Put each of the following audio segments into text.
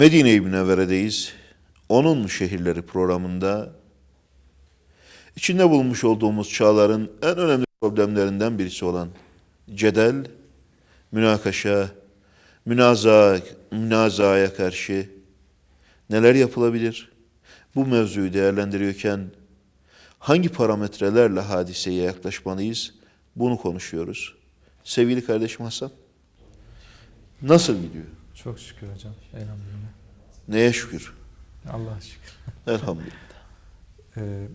Medine-i Münevvere'deyiz. Onun şehirleri programında içinde bulmuş olduğumuz çağların en önemli problemlerinden birisi olan cedel, münakaşa, münaza, münazaya karşı neler yapılabilir? Bu mevzuyu değerlendiriyorken hangi parametrelerle hadiseye yaklaşmalıyız? Bunu konuşuyoruz. Sevgili kardeşim Hasan, nasıl gidiyor? Çok şükür hocam. Elhamdülillah. Neye şükür? Allah'a şükür. Elhamdülillah. Ee,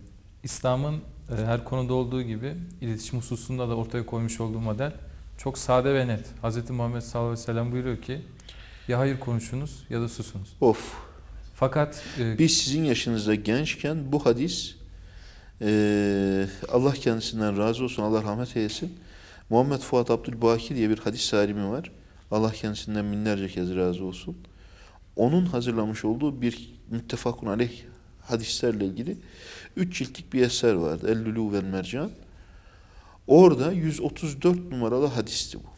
İslam'ın e, her konuda olduğu gibi iletişim hususunda da ortaya koymuş olduğu model çok sade ve net. Hz. Muhammed sallallahu aleyhi ve sellem buyuruyor ki ya hayır konuşunuz ya da susunuz. Of. Fakat e, Biz sizin yaşınızda gençken bu hadis eee, Allah kendisinden razı olsun, Allah rahmet eylesin. Muhammed Fuat Abdülbaki diye bir hadis salimi var. Allah kendisinden binlerce kez razı olsun. Onun hazırlamış olduğu bir müttefakun aleyh hadislerle ilgili üç ciltlik bir eser vardı. El-Lulu vel Mercan. Orada 134 numaralı hadisti bu.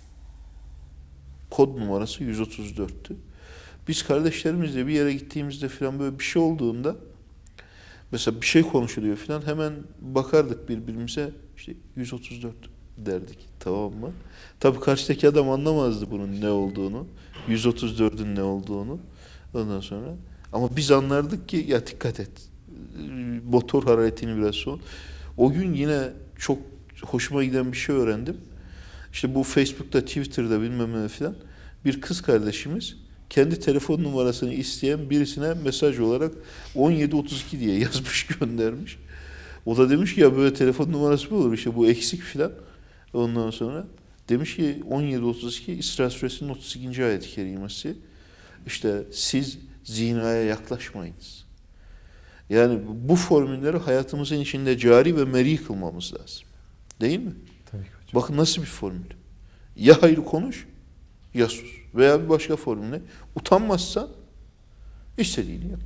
Kod numarası 134'tü. Biz kardeşlerimizle bir yere gittiğimizde falan böyle bir şey olduğunda mesela bir şey konuşuluyor falan hemen bakardık birbirimize işte 134 derdik tamam mı? Tabii karşıdaki adam anlamazdı bunun ne olduğunu. 134'ün ne olduğunu. Ondan sonra ama biz anlardık ki ya dikkat et. Motor hararetini biraz son. O gün yine çok hoşuma giden bir şey öğrendim. İşte bu Facebook'ta, Twitter'da bilmem ne falan bir kız kardeşimiz kendi telefon numarasını isteyen birisine mesaj olarak 1732 diye yazmış göndermiş. O da demiş ki ya böyle telefon numarası mı olur işte bu eksik filan. Ondan sonra demiş ki 1732 İsra suresinin 32. ayet-i kerimesi işte siz zinaya yaklaşmayınız. Yani bu formülleri hayatımızın içinde cari ve meri kılmamız lazım. Değil mi? tabii ki hocam. Bakın nasıl bir formül. Ya hayır konuş ya sus. Veya bir başka formülle utanmazsan istediğini yap.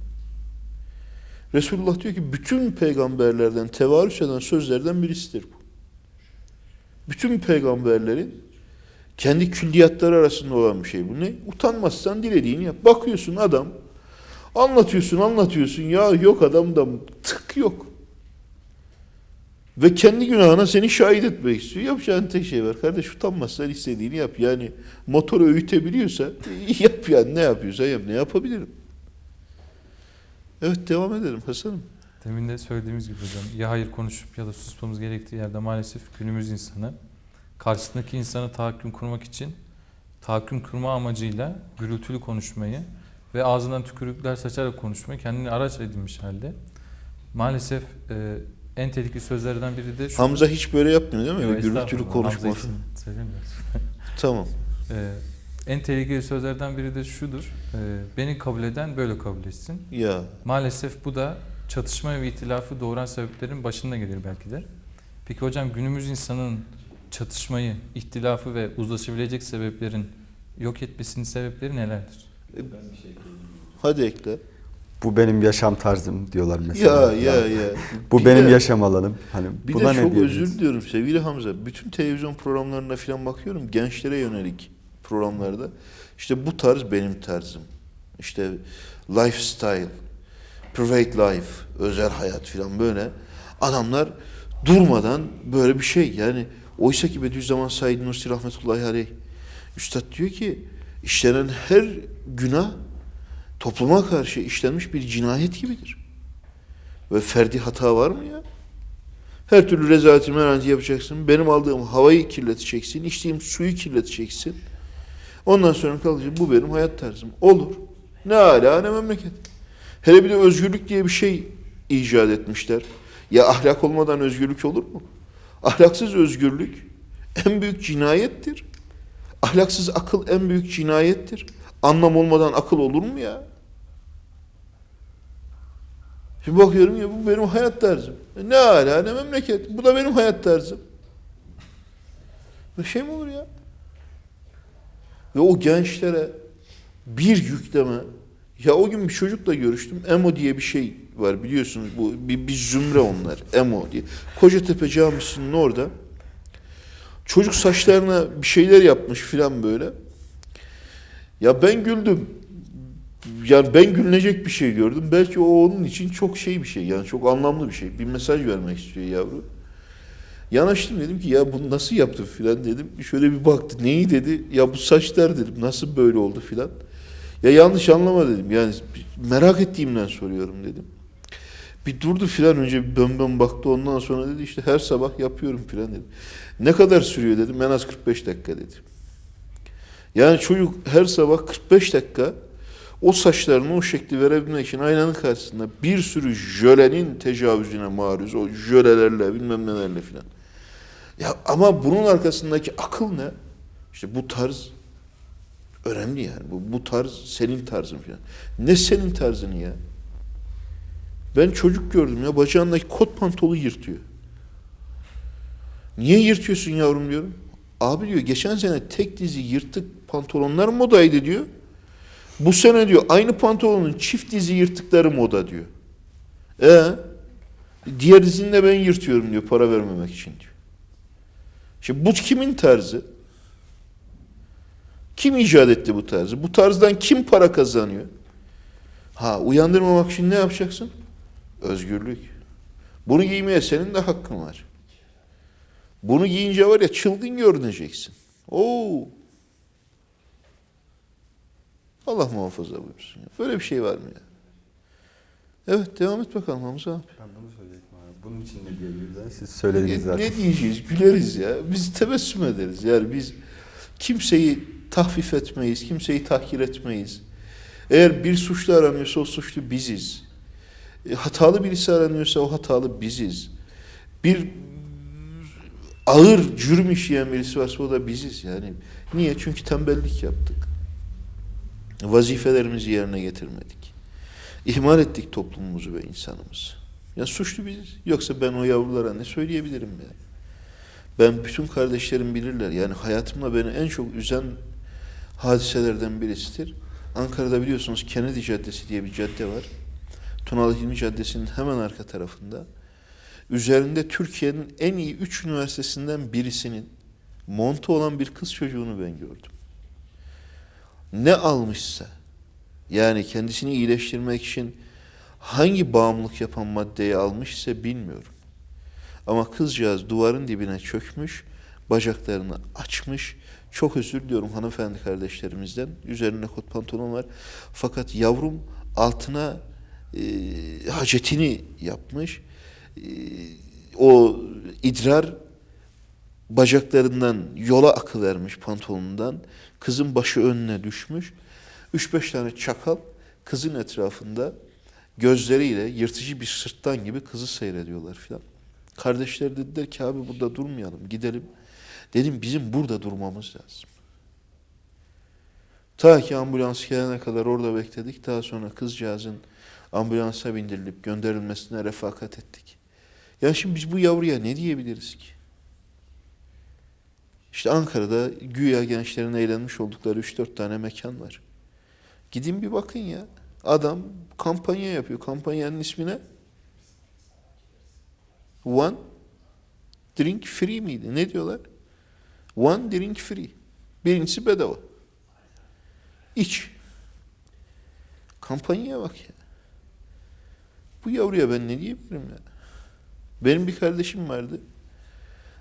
Resulullah diyor ki bütün peygamberlerden tevarüs eden sözlerden birisidir bu. Bütün peygamberlerin kendi külliyatları arasında olan bir şey bu. Ne? Utanmazsan dilediğini yap. Bakıyorsun adam anlatıyorsun anlatıyorsun ya yok adamda tık yok. Ve kendi günahına seni şahit etmek istiyor. Yapacağın tek şey var. Kardeş utanmazsan istediğini yap. Yani motoru öğütebiliyorsa yap yani ne yapıyorsan yap. Ne yapabilirim? Evet devam edelim Hasan'ım. Demin de söylediğimiz gibi hocam ya hayır konuşup ya da susmamız gerektiği yerde maalesef günümüz insanı karşısındaki insana tahakküm kurmak için tahakküm kurma amacıyla gürültülü konuşmayı ve ağzından tükürükler saçarak konuşmayı kendini araç edinmiş halde. Maalesef e, en tehlikeli sözlerden biri de şu. Hamza hiç böyle yapmıyor değil mi? Yo, Öyle gürültülü konuşma. Tamam. Ee, en tehlikeli sözlerden biri de şudur. Ee, beni kabul eden böyle kabul etsin. Ya Maalesef bu da çatışma ve itilafı doğuran sebeplerin başında gelir belki de. Peki hocam günümüz insanın çatışmayı, ihtilafı ve uzlaşabilecek sebeplerin yok etmesinin sebepleri nelerdir? hadi ekle. Bu benim yaşam tarzım diyorlar mesela. Ya ya ya. Bu Bir benim de- yaşam alanım. Hani Bir buna de ne çok diyebiliriz? özür diliyorum sevgili Hamza. Bütün televizyon programlarına falan bakıyorum. Gençlere yönelik programlarda. İşte bu tarz benim tarzım. İşte lifestyle, private life, özel hayat falan böyle. Adamlar durmadan böyle bir şey. Yani oysa ki Bediüzzaman Said Nursi rahmetullahi aleyh Üstad diyor ki işlenen her günah topluma karşı işlenmiş bir cinayet gibidir. Ve ferdi hata var mı ya? Her türlü rezaleti merhaneti yapacaksın. Benim aldığım havayı kirleteceksin. içtiğim suyu kirleteceksin. Ondan sonra kalacak bu benim hayat tarzım. Olur. Ne ala ne memleket. Hele bir de özgürlük diye bir şey icat etmişler. Ya ahlak olmadan özgürlük olur mu? Ahlaksız özgürlük en büyük cinayettir. Ahlaksız akıl en büyük cinayettir. Anlam olmadan akıl olur mu ya? Şimdi bakıyorum ya bu benim hayat tarzım. E Ne ala ne memleket. Bu da benim hayat tarzım. Böyle şey mi olur ya? Ve o gençlere bir yükleme. Ya o gün bir çocukla görüştüm. Emo diye bir şey var biliyorsunuz. Bu bir, bir zümre onlar. Emo diye. Kocatepe Camisi'nin orada. Çocuk saçlarına bir şeyler yapmış filan böyle. Ya ben güldüm. yani ben gülünecek bir şey gördüm. Belki o onun için çok şey bir şey. Yani çok anlamlı bir şey. Bir mesaj vermek istiyor yavru. Yanaştım dedim ki ya bunu nasıl yaptın filan dedim. Şöyle bir baktı. Neyi dedi? Ya bu saçlar dedim. Nasıl böyle oldu filan. Ya yanlış anlama dedim. Yani merak ettiğimden soruyorum dedim. Bir durdu filan önce bir bön baktı ondan sonra dedi işte her sabah yapıyorum filan dedi. Ne kadar sürüyor dedim en az 45 dakika dedi. Yani çocuk her sabah 45 dakika o saçlarını o şekli verebilmek için aynanın karşısında bir sürü jölenin tecavüzüne maruz. O jölelerle bilmem nelerle filan. Ya ama bunun arkasındaki akıl ne? İşte bu tarz önemli yani. Bu, bu tarz senin tarzın filan. Ne senin tarzın ya? Ben çocuk gördüm ya bacağındaki kot pantolu yırtıyor. Niye yırtıyorsun yavrum diyorum. Abi diyor geçen sene tek dizi yırtık pantolonlar modaydı diyor. Bu sene diyor aynı pantolonun çift dizi yırtıkları moda diyor. E diğer dizini de ben yırtıyorum diyor para vermemek için diyor. Şimdi bu kimin tarzı? Kim icat etti bu tarzı? Bu tarzdan kim para kazanıyor? Ha uyandırmamak için ne yapacaksın? Özgürlük. Bunu giymeye senin de hakkın var. Bunu giyince var ya çılgın görüneceksin. Oo. Allah muhafaza buyursun. ya. Böyle bir şey var mı ya? Evet devam et bakalım Hamza abi. Ben bunu söyleyecektim abi. Bunun için ne diyebiliriz? Siz söylediniz Ne, zaten. ne diyeceğiz? Güleriz ya. Biz tebessüm ederiz. Yani biz kimseyi tahfif etmeyiz, kimseyi tahkir etmeyiz. Eğer bir suçlu aranıyorsa o suçlu biziz. E, hatalı birisi aranıyorsa o hatalı biziz. Bir ağır cürüm işleyen birisi varsa o da biziz yani. Niye? Çünkü tembellik yaptık. Vazifelerimizi yerine getirmedik. İhmal ettik toplumumuzu ve insanımızı. Ya suçlu biziz. Yoksa ben o yavrulara ne söyleyebilirim ya? Ben bütün kardeşlerim bilirler. Yani hayatımda beni en çok üzen hadiselerden birisidir. Ankara'da biliyorsunuz Kennedy Caddesi diye bir cadde var. Tunalı Hilmi Caddesi'nin hemen arka tarafında. Üzerinde Türkiye'nin en iyi üç üniversitesinden birisinin montu olan bir kız çocuğunu ben gördüm. Ne almışsa, yani kendisini iyileştirmek için hangi bağımlılık yapan maddeyi almışsa bilmiyorum. Ama kızcağız duvarın dibine çökmüş, bacaklarını açmış. Çok özür diliyorum hanımefendi kardeşlerimizden. Üzerine kot pantolon var. Fakat yavrum altına e, hacetini yapmış. E, o idrar bacaklarından yola akıvermiş pantolonundan. Kızın başı önüne düşmüş. Üç beş tane çakal kızın etrafında gözleriyle yırtıcı bir sırttan gibi kızı seyrediyorlar filan. Kardeşler dediler ki abi burada durmayalım gidelim. Dedim bizim burada durmamız lazım. Ta ki ambulans gelene kadar orada bekledik. Daha sonra kızcağızın ambulansa bindirilip gönderilmesine refakat ettik. Ya şimdi biz bu yavruya ne diyebiliriz ki? İşte Ankara'da güya gençlerin eğlenmiş oldukları 3-4 tane mekan var. Gidin bir bakın ya. Adam kampanya yapıyor. Kampanyanın ismi ne? One drink free miydi? Ne diyorlar? One drink free. Birincisi bedava. İç. Kampanyaya bak ya. Bu yavruya ben ne diyebilirim ya? Benim bir kardeşim vardı.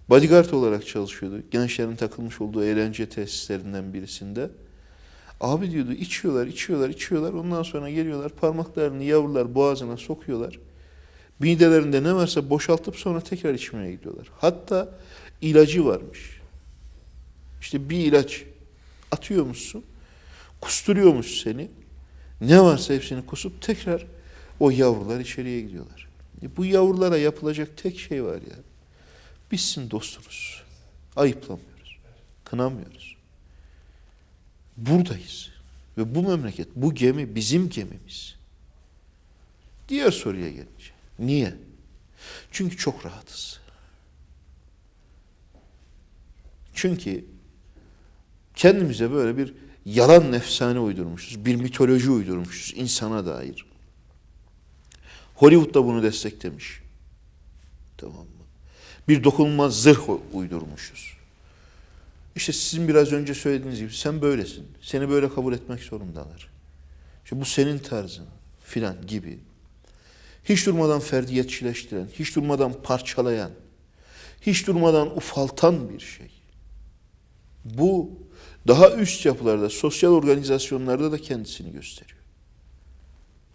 Bodyguard olarak çalışıyordu. Gençlerin takılmış olduğu eğlence tesislerinden birisinde. Abi diyordu içiyorlar, içiyorlar, içiyorlar. Ondan sonra geliyorlar parmaklarını yavrular boğazına sokuyorlar. Midelerinde ne varsa boşaltıp sonra tekrar içmeye gidiyorlar. Hatta ilacı varmış. İşte bir ilaç atıyormuşsun, kusturuyormuş seni. Ne varsa hepsini kusup tekrar o yavrular içeriye gidiyorlar. E bu yavrulara yapılacak tek şey var ya. Bizsin dostunuz. Ayıplamıyoruz. Kınamıyoruz. Buradayız. Ve bu memleket, bu gemi bizim gemimiz. Diğer soruya gelince. Niye? Çünkü çok rahatız. Çünkü kendimize böyle bir yalan efsane uydurmuşuz. Bir mitoloji uydurmuşuz insana dair. Hollywood da bunu desteklemiş. Tamam mı? Bir dokunulmaz zırh uydurmuşuz. İşte sizin biraz önce söylediğiniz gibi sen böylesin. Seni böyle kabul etmek zorundalar. İşte bu senin tarzın filan gibi. Hiç durmadan ferdiyetçileştiren, hiç durmadan parçalayan, hiç durmadan ufaltan bir şey. Bu daha üst yapılarda, sosyal organizasyonlarda da kendisini gösteriyor.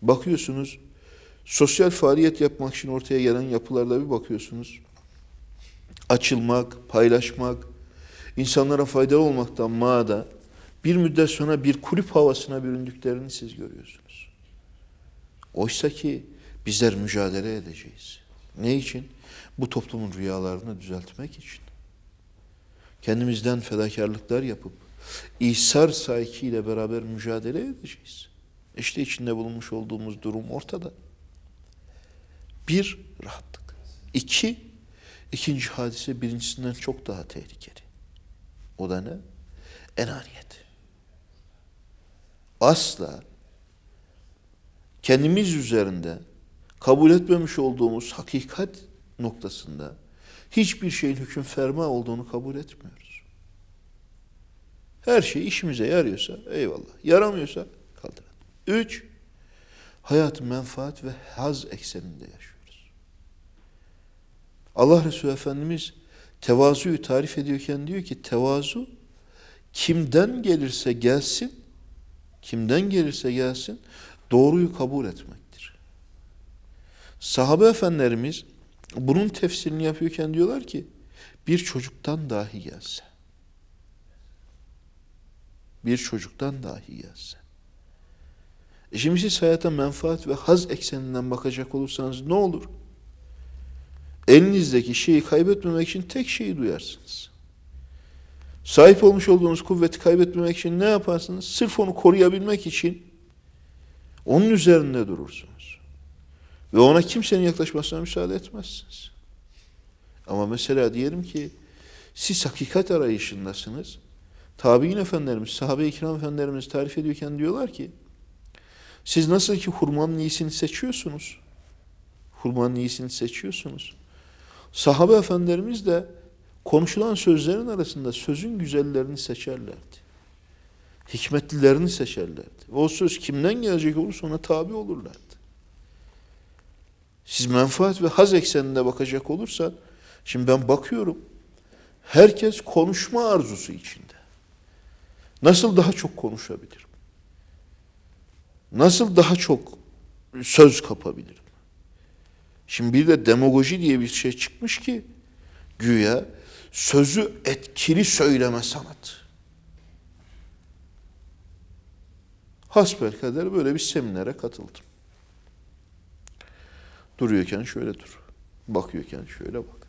Bakıyorsunuz, sosyal faaliyet yapmak için ortaya gelen yapılarda bir bakıyorsunuz. Açılmak, paylaşmak, insanlara faydalı olmaktan maada bir müddet sonra bir kulüp havasına büründüklerini siz görüyorsunuz. Oysa ki bizler mücadele edeceğiz. Ne için? Bu toplumun rüyalarını düzeltmek için. Kendimizden fedakarlıklar yapıp İsar sahikiyle beraber mücadele edeceğiz. İşte içinde bulunmuş olduğumuz durum ortada. Bir, rahatlık. İki, ikinci hadise birincisinden çok daha tehlikeli. O da ne? Enaniyet. Asla kendimiz üzerinde kabul etmemiş olduğumuz hakikat noktasında hiçbir şeyin hüküm ferma olduğunu kabul etmiyoruz. Her şey işimize yarıyorsa eyvallah. Yaramıyorsa kaldırın. Üç, hayat menfaat ve haz ekseninde yaşıyoruz. Allah Resulü Efendimiz tevazuyu tarif ediyorken diyor ki tevazu kimden gelirse gelsin kimden gelirse gelsin doğruyu kabul etmektir. Sahabe efendilerimiz bunun tefsirini yapıyorken diyorlar ki bir çocuktan dahi gelse bir çocuktan dahi gelse. E şimdi siz hayata menfaat ve haz ekseninden bakacak olursanız ne olur? Elinizdeki şeyi kaybetmemek için tek şeyi duyarsınız. Sahip olmuş olduğunuz kuvveti kaybetmemek için ne yaparsınız? Sırf onu koruyabilmek için onun üzerinde durursunuz. Ve ona kimsenin yaklaşmasına müsaade etmezsiniz. Ama mesela diyelim ki siz hakikat arayışındasınız. Tabi'in efendilerimiz, sahabe-i kiram efendilerimiz tarif ediyorken diyorlar ki siz nasıl ki hurmanın iyisini seçiyorsunuz. Hurmanın iyisini seçiyorsunuz. Sahabe efendilerimiz de konuşulan sözlerin arasında sözün güzellerini seçerlerdi. Hikmetlilerini seçerlerdi. O söz kimden gelecek olursa ona tabi olurlardı. Siz menfaat ve haz ekseninde bakacak olursan, şimdi ben bakıyorum, herkes konuşma arzusu içinde. Nasıl daha çok konuşabilirim? Nasıl daha çok söz kapabilirim? Şimdi bir de demagoji diye bir şey çıkmış ki, güya sözü etkili söyleme sanatı. Hasbelkader böyle bir seminere katıldım. Duruyorken şöyle dur. Bakıyorken şöyle bak.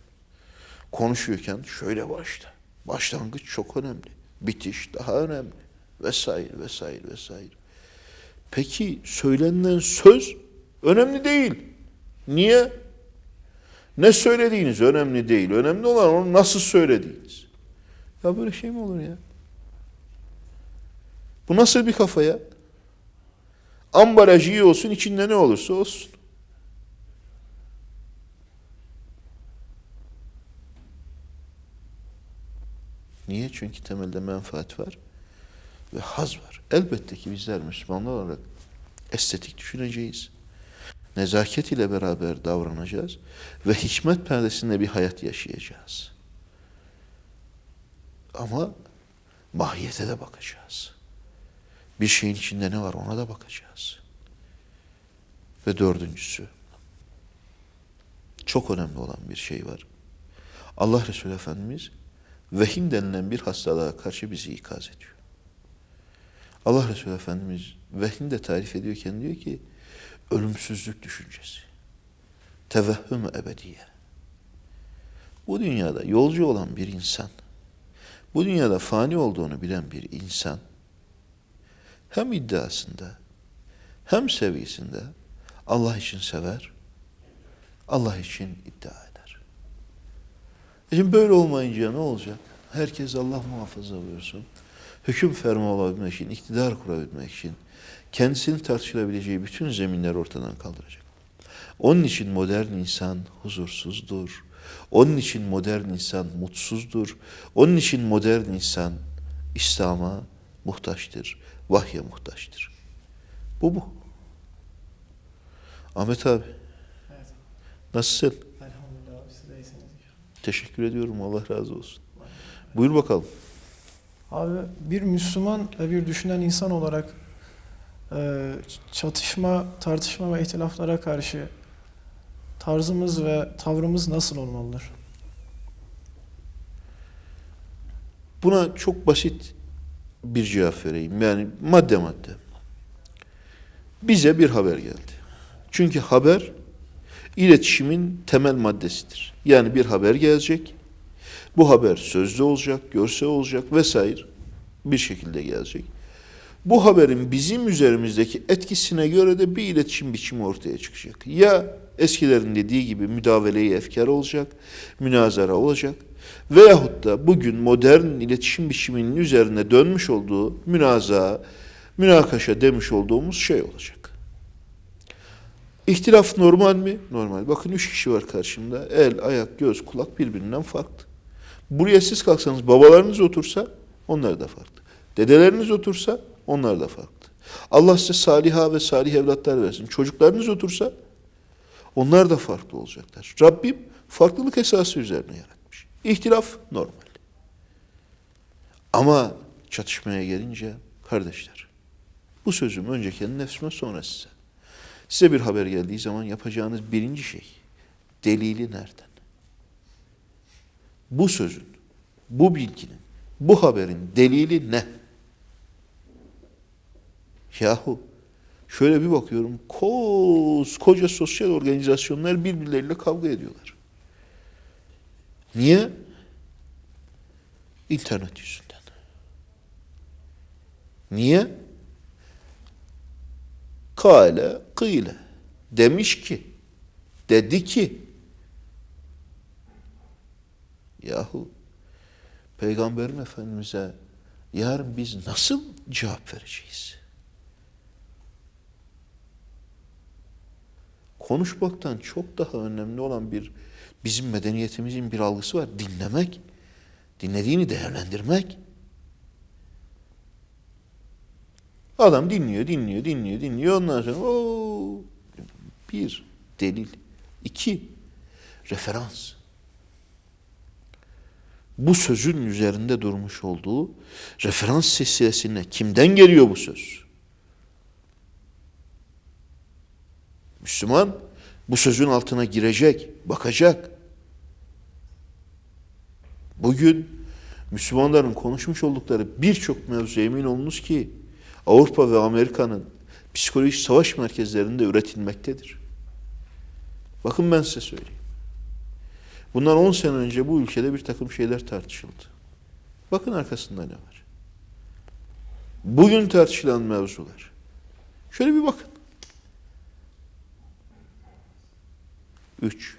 Konuşuyorken şöyle başla. Başlangıç çok önemli. Bitiş daha önemli. Vesaire vesaire vesaire. Peki söylenen söz önemli değil. Niye? Ne söylediğiniz önemli değil. Önemli olan onu nasıl söylediğiniz. Ya böyle şey mi olur ya? Bu nasıl bir kafa ya? Ambalajı iyi olsun, içinde ne olursa olsun. Niye? Çünkü temelde menfaat var ve haz var. Elbette ki bizler Müslümanlar olarak estetik düşüneceğiz. Nezaket ile beraber davranacağız ve hikmet perdesinde bir hayat yaşayacağız. Ama mahiyete de bakacağız. Bir şeyin içinde ne var ona da bakacağız. Ve dördüncüsü, çok önemli olan bir şey var. Allah Resulü Efendimiz vehim denilen bir hastalığa karşı bizi ikaz ediyor. Allah Resulü Efendimiz vehim de tarif ediyorken diyor ki ölümsüzlük düşüncesi. Tevehhüm ebediye. Bu dünyada yolcu olan bir insan, bu dünyada fani olduğunu bilen bir insan, hem iddiasında hem seviyesinde Allah için sever, Allah için iddia. E Şimdi böyle olmayınca ne olacak? Herkes Allah muhafaza buyursun. Hüküm ferma olabilmek için, iktidar kurabilmek için kendisini tartışılabileceği bütün zeminler ortadan kaldıracak. Onun için modern insan huzursuzdur. Onun için modern insan mutsuzdur. Onun için modern insan İslam'a muhtaçtır, vahye muhtaçtır. Bu bu. Ahmet abi Evet. nasılsın? Elhamdülillah abi siz de iyisiniz inşallah. Teşekkür ediyorum. Allah razı olsun. Buyur bakalım. Abi bir Müslüman ve bir düşünen insan olarak e, çatışma, tartışma ve ihtilaflara karşı tarzımız ve tavrımız nasıl olmalıdır? Buna çok basit bir cevap vereyim. Yani madde madde. Bize bir haber geldi. Çünkü haber iletişimin temel maddesidir. Yani bir haber gelecek. Bu haber sözlü olacak, görsel olacak vesaire bir şekilde gelecek. Bu haberin bizim üzerimizdeki etkisine göre de bir iletişim biçimi ortaya çıkacak. Ya eskilerin dediği gibi müdavele-i efkar olacak, münazara olacak veyahut da bugün modern iletişim biçiminin üzerine dönmüş olduğu münaza, münakaşa demiş olduğumuz şey olacak. İhtilaf normal mi? Normal. Bakın üç kişi var karşımda. El, ayak, göz, kulak birbirinden farklı. Buraya siz kalksanız babalarınız otursa onlar da farklı. Dedeleriniz otursa onlar da farklı. Allah size saliha ve salih evlatlar versin. Çocuklarınız otursa onlar da farklı olacaklar. Rabbim farklılık esası üzerine yaratmış. İhtilaf normal. Ama çatışmaya gelince kardeşler bu sözüm önce kendi nefsime sonra size. Size bir haber geldiği zaman yapacağınız birinci şey delili nereden? Bu sözün, bu bilginin, bu haberin delili ne? Yahu şöyle bir bakıyorum koskoca sosyal organizasyonlar birbirleriyle kavga ediyorlar. Niye? İnternet yüzünden. Niye? Kale, kıyle. Demiş ki, dedi ki. Yahu, Peygamberin Efendimiz'e yarın biz nasıl cevap vereceğiz? Konuşmaktan çok daha önemli olan bir bizim medeniyetimizin bir algısı var. Dinlemek, dinlediğini değerlendirmek. Adam dinliyor, dinliyor, dinliyor, dinliyor. Ondan sonra o bir delil, iki referans. Bu sözün üzerinde durmuş olduğu referans silsilesine kimden geliyor bu söz? Müslüman bu sözün altına girecek, bakacak. Bugün Müslümanların konuşmuş oldukları birçok mevzu emin olunuz ki Avrupa ve Amerika'nın psikolojik savaş merkezlerinde üretilmektedir. Bakın ben size söyleyeyim. Bundan 10 sene önce bu ülkede bir takım şeyler tartışıldı. Bakın arkasında ne var. Bugün tartışılan mevzular. Şöyle bir bakın. Üç.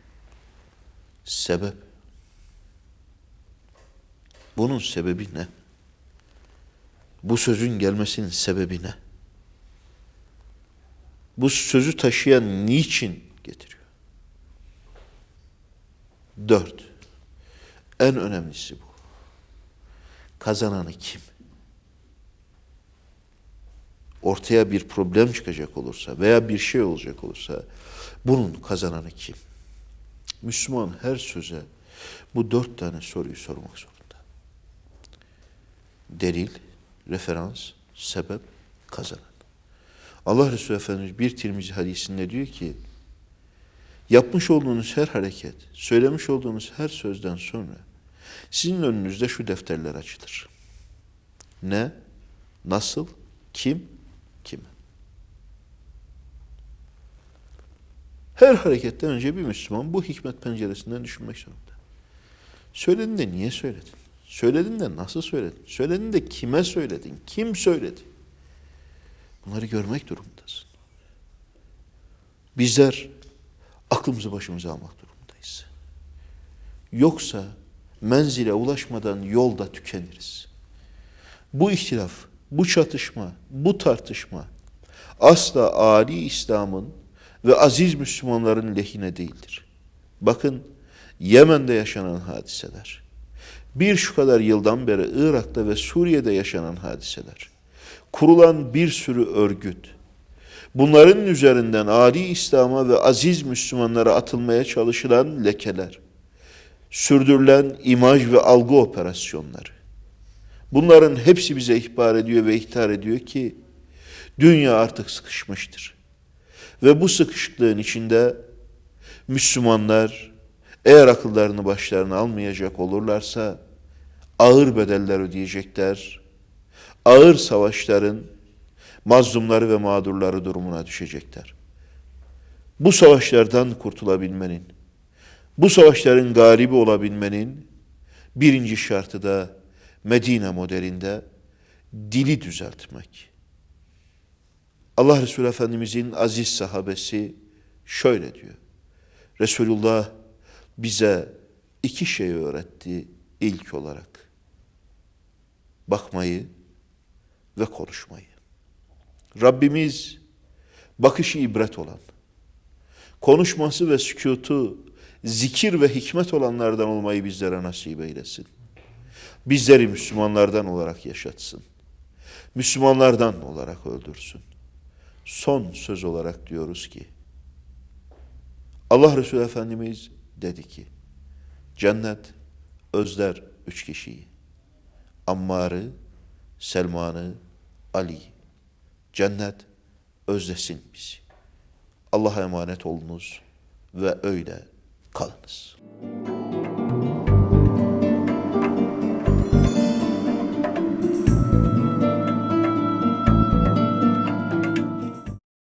Sebep. Bunun sebebi ne? Bu sözün gelmesinin sebebi ne? Bu sözü taşıyan niçin getiriyor? Dört. En önemlisi bu. Kazananı kim? Ortaya bir problem çıkacak olursa veya bir şey olacak olursa bunun kazananı kim? Müslüman her söze bu dört tane soruyu sormak zorunda. Delil, referans, sebep, kazanan. Allah Resulü Efendimiz bir Tirmizi hadisinde diyor ki, yapmış olduğunuz her hareket, söylemiş olduğunuz her sözden sonra sizin önünüzde şu defterler açılır. Ne, nasıl, kim, kime. Her hareketten önce bir Müslüman bu hikmet penceresinden düşünmek zorunda. Söyledin de niye söyledin? Söyledin de nasıl söyledin? Söyledin de kime söyledin? Kim söyledi? Bunları görmek durumundasın. Bizler aklımızı başımıza almak durumundayız. Yoksa menzile ulaşmadan yolda tükeniriz. Bu ihtilaf, bu çatışma, bu tartışma asla âli İslam'ın ve aziz Müslümanların lehine değildir. Bakın Yemen'de yaşanan hadiseler, bir şu kadar yıldan beri Irak'ta ve Suriye'de yaşanan hadiseler, kurulan bir sürü örgüt, bunların üzerinden âli İslam'a ve aziz Müslümanlara atılmaya çalışılan lekeler, sürdürülen imaj ve algı operasyonları. Bunların hepsi bize ihbar ediyor ve ihtar ediyor ki dünya artık sıkışmıştır. Ve bu sıkışıklığın içinde Müslümanlar eğer akıllarını başlarına almayacak olurlarsa ağır bedeller ödeyecekler. Ağır savaşların mazlumları ve mağdurları durumuna düşecekler. Bu savaşlardan kurtulabilmenin, bu savaşların galibi olabilmenin birinci şartı da Medine modelinde dili düzeltmek. Allah Resulü Efendimizin aziz sahabesi şöyle diyor. Resulullah bize iki şey öğretti ilk olarak. Bakmayı ve konuşmayı. Rabbimiz bakışı ibret olan, konuşması ve sükutu zikir ve hikmet olanlardan olmayı bizlere nasip eylesin. Bizleri Müslümanlardan olarak yaşatsın. Müslümanlardan olarak öldürsün. Son söz olarak diyoruz ki, Allah Resulü Efendimiz dedi ki, cennet özler üç kişiyi. Ammar'ı, Selman'ı, Ali'yi. Cennet özlesin bizi. Allah'a emanet olunuz ve öyle kalınız.